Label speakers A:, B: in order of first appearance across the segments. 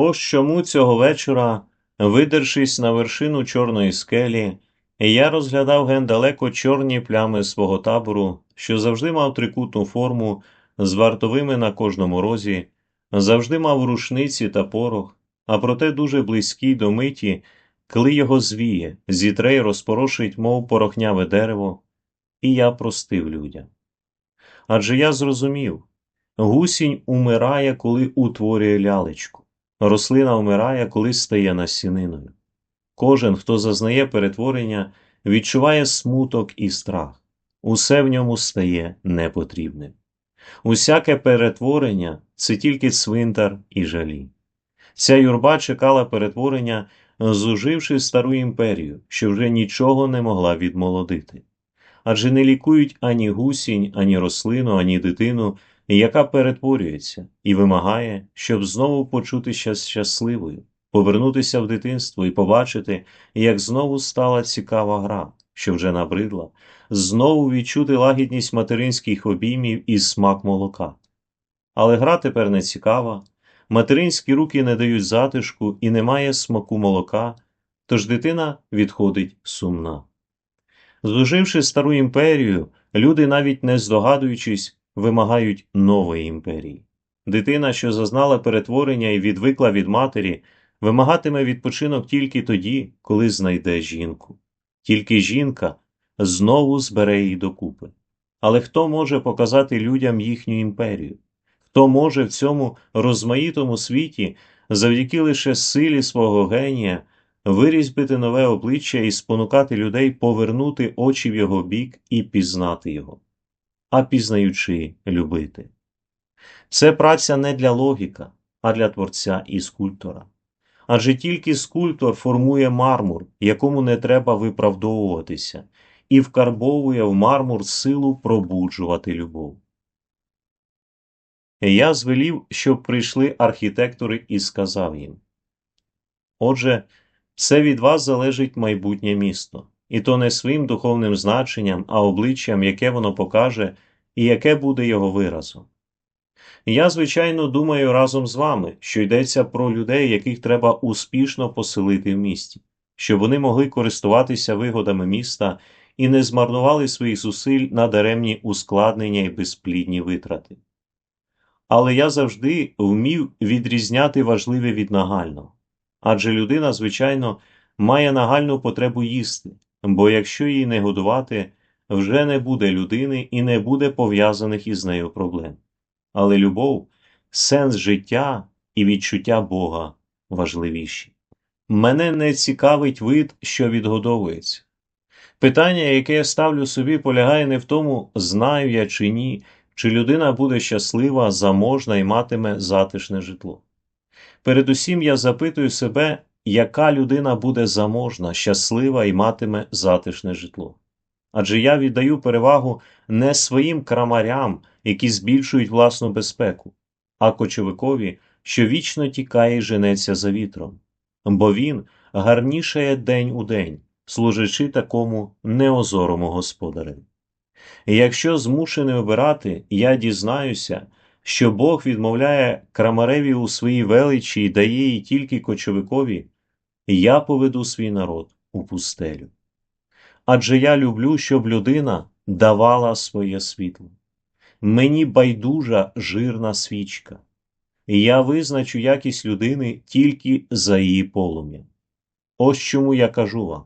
A: Ось чому цього вечора, видершись на вершину чорної скелі, я розглядав ген далеко чорні плями свого табору, що завжди мав трикутну форму з вартовими на кожному розі, завжди мав рушниці та порох, а проте дуже близький до миті, коли його звіє, зітре й розпорошить, мов порохняве дерево, і я простив людям. Адже я зрозумів, гусінь умирає, коли утворює лялечку. Рослина вмирає, коли стає насіниною. Кожен, хто зазнає перетворення, відчуває смуток і страх. Усе в ньому стає непотрібним. Усяке перетворення це тільки цвинтар і жалі. Ця юрба чекала перетворення, зуживши стару імперію, що вже нічого не могла відмолодити. Адже не лікують ані гусінь, ані рослину, ані дитину, яка перетворюється і вимагає, щоб знову почутися щасливою, повернутися в дитинство і побачити, як знову стала цікава гра, що вже набридла, знову відчути лагідність материнських обіймів і смак молока. Але гра тепер не цікава, материнські руки не дають затишку і немає смаку молока, тож дитина відходить сумна. Зуживши стару імперію, люди, навіть не здогадуючись, вимагають нової імперії. Дитина, що зазнала перетворення і відвикла від матері, вимагатиме відпочинок тільки тоді, коли знайде жінку. Тільки жінка знову збере її докупи. Але хто може показати людям їхню імперію? Хто може в цьому розмаїтому світі, завдяки лише силі свого генія, вирізбити нове обличчя і спонукати людей повернути очі в його бік і пізнати його, а пізнаючи любити. Це праця не для логіка, а для творця і скульптора. Адже тільки скульптор формує мармур, якому не треба виправдовуватися, і вкарбовує в мармур силу пробуджувати любов. Я звелів, щоб прийшли архітектори і сказав їм Отже, це від вас залежить майбутнє місто, і то не своїм духовним значенням, а обличчям, яке воно покаже і яке буде його виразом. Я, звичайно, думаю разом з вами, що йдеться про людей, яких треба успішно поселити в місті, щоб вони могли користуватися вигодами міста і не змарнували своїх зусиль на даремні ускладнення і безплідні витрати. Але я завжди вмів відрізняти важливе від нагального. Адже людина, звичайно, має нагальну потребу їсти, бо якщо її не годувати, вже не буде людини і не буде пов'язаних із нею проблем. Але любов, сенс життя і відчуття Бога важливіші. Мене не цікавить вид, що відгодовується. Питання, яке я ставлю собі, полягає не в тому, знаю я чи ні, чи людина буде щаслива, заможна і матиме затишне житло. Передусім я запитую себе, яка людина буде заможна, щаслива і матиме затишне житло. Адже я віддаю перевагу не своїм крамарям, які збільшують власну безпеку, а кочовикові, що вічно тікає і женеться за вітром, бо він гарнішає день у день, служачи такому неозорому господареві. Якщо змушений обирати, я дізнаюся, що Бог відмовляє крамареві у своїй величі і дає їй тільки кочовикові, я поведу свій народ у пустелю. Адже я люблю, щоб людина давала своє світло. Мені байдужа жирна свічка, я визначу якість людини тільки за її полум'ям. Ось чому я кажу вам.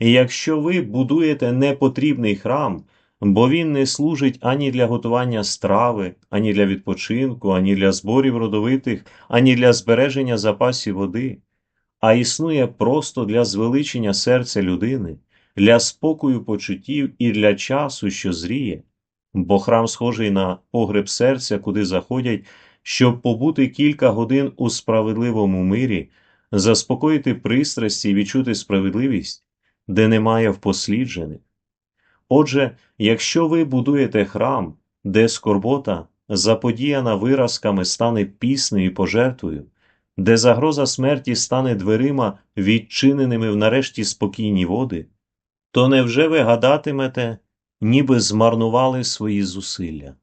A: Якщо ви будуєте непотрібний храм, бо він не служить ані для готування страви, ані для відпочинку, ані для зборів родовитих, ані для збереження запасів води, а існує просто для звеличення серця людини, для спокою почуттів і для часу, що зріє, бо храм схожий на погреб серця, куди заходять, щоб побути кілька годин у справедливому мирі, заспокоїти пристрасті і відчути справедливість, де немає впосліджених. Отже, якщо ви будуєте храм, де скорбота, заподіяна виразками, стане піснею і пожертвою, де загроза смерті стане дверима, відчиненими в нарешті спокійні води, то невже ви гадатимете, ніби змарнували свої зусилля?